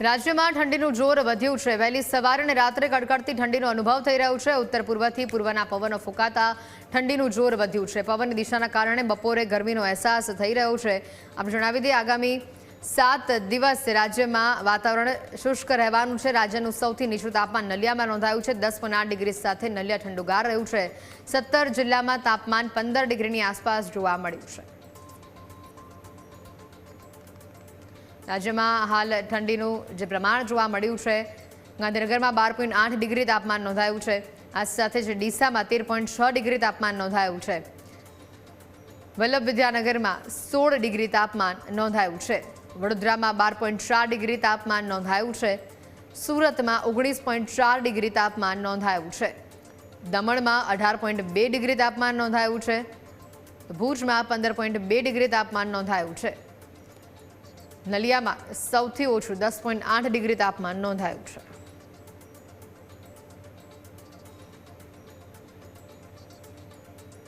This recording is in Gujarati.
રાજ્યમાં ઠંડીનું જોર વધ્યું છે. વહેલી સવારે અને રાત્રે કડકડતી ઠંડીનો અનુભવ થઈ રહ્યો છે. ઉત્તર પૂર્વથી પૂર્વના પવનો ફૂંકાતા ઠંડીનું જોર વધ્યું છે. પવનની દિશાના કારણે બપોરે ગરમીનો અહેસાસ થઈ રહ્યો છે. આપણે જણાવી દઈએ, આગામી સાત દિવસ રાજ્યમાં વાતાવરણ શુષ્ક રહેવાનું છે. રાજ્યનું સૌથી નીચું તાપમાન નલિયામાં નોંધાયું છે. દસ ડિગ્રી સાથે નલિયા ઠંડુગાર રહ્યું છે. સત્તર જિલ્લામાં તાપમાન પંદર ડિગ્રીની આસપાસ જોવા મળ્યું છે. રાજ્યમાં હાલ ઠંડીનું જે પ્રમાણ જોવા મળ્યું છે, ગાંધીનગરમાં બાર પોઈન્ટ આઠ ડિગ્રી તાપમાન નોંધાયું છે. આ સાથે જ ડીસામાં તેર પોઈન્ટ છ ડિગ્રી તાપમાન નોંધાયું છે. વલ્લભ વિદ્યાનગરમાં સોળ ડિગ્રી તાપમાન નોંધાયું છે. વડોદરામાં બાર પોઈન્ટ ચાર ડિગ્રી તાપમાન નોંધાયું છે. સુરતમાં ઓગણીસ પોઈન્ટ ચાર ડિગ્રી તાપમાન નોંધાયું છે. દમણમાં અઢાર પોઈન્ટ બે ડિગ્રી તાપમાન નોંધાયું છે. ભુજમાં પંદર પોઈન્ટ બે ડિગ્રી તાપમાન નોંધાયું છે. નલિયામાં સૌથી ઓછું દસ પોઈન્ટ આઠ ડિગ્રી તાપમાન નોંધાયું છે.